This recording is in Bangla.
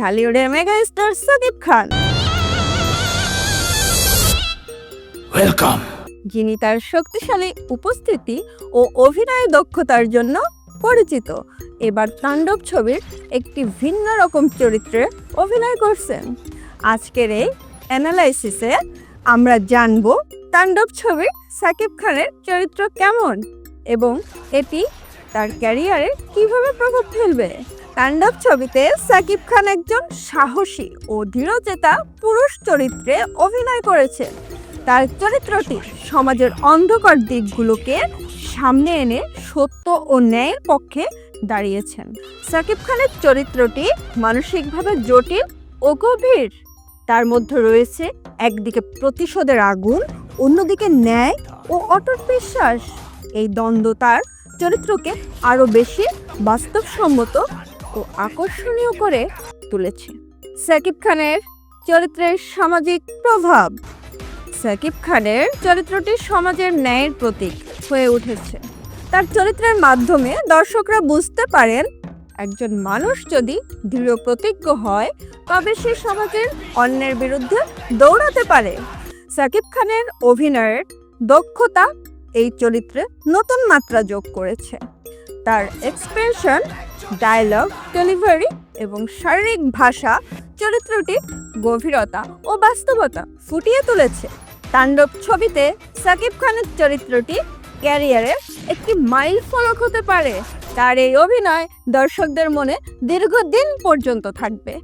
ঢালিউডের mega star Shakib Khan. Welcome. যিনি তার শক্তিশালী উপস্থিতি ও অভিনয় দক্ষতার জন্য পরিচিত। এবার তাণ্ডব ছবির একটি ভিন্ন রকম চরিত্রে অভিনয় করছেন। আজকের এই অ্যানালাইসিসে আমরা জানব তাণ্ডব ছবির সাকিব খানের চরিত্র কেমন এবং এটি তার ক্যারিয়ারে কীভাবে প্রভাব ফেলবে? তাণ্ডব ছবিতে সাকিব খান একজন সাহসী ও দৃঢ়চেতা পুরুষ চরিত্রে অভিনয় করেছেন তার চরিত্রটি সমাজের অন্ধকার দিকগুলোকে সামনে এনে সত্য ও ন্যায়ের পক্ষে দাঁড়িয়েছেন। সাকিব খানের চরিত্রটি মানসিকভাবে জটিল ও গভীর। তার মধ্যে রয়েছে একদিকে প্রতিশোধের আগুন, অন্যদিকে ন্যায় ও অটুট বিশ্বাস। এই দ্বন্দ্ব তার চরিত্রকে আরও বেশি বাস্তবসম্মত ও আকর্ষণীয় করে তুলেছে। সাকিব খানের চরিত্রের সামাজিক প্রভাব। সাকিব খানের চরিত্রটি সমাজের ন্যায়ের প্রতীক হয়ে উঠেছে। তার চরিত্রের মাধ্যমে দর্শকরা বুঝতে পারেন, একজন মানুষ যদি দৃঢ় প্রতিজ্ঞ হয়, তবে সে সমাজের অন্যের বিরুদ্ধে দৌড়াতে পারে। সাকিব খানের অভিনয়ের দক্ষতা এই চরিত্রে নতুন মাত্রা যোগ করেছে। তার এক্সপ্রেশন ডায়লগ ডেলিভারি এবং শারীরিক ভাষা চরিত্রটি গভীরতা ও বাস্তবতা ফুটিয়ে তুলেছে। তাণ্ডব ছবিতে সাকিব খানের চরিত্রটি ক্যারিয়ারের একটি মাইল ফলক হতে পারে। তার এই অভিনয় দর্শকদের মনে দীর্ঘদিন পর্যন্ত থাকবে।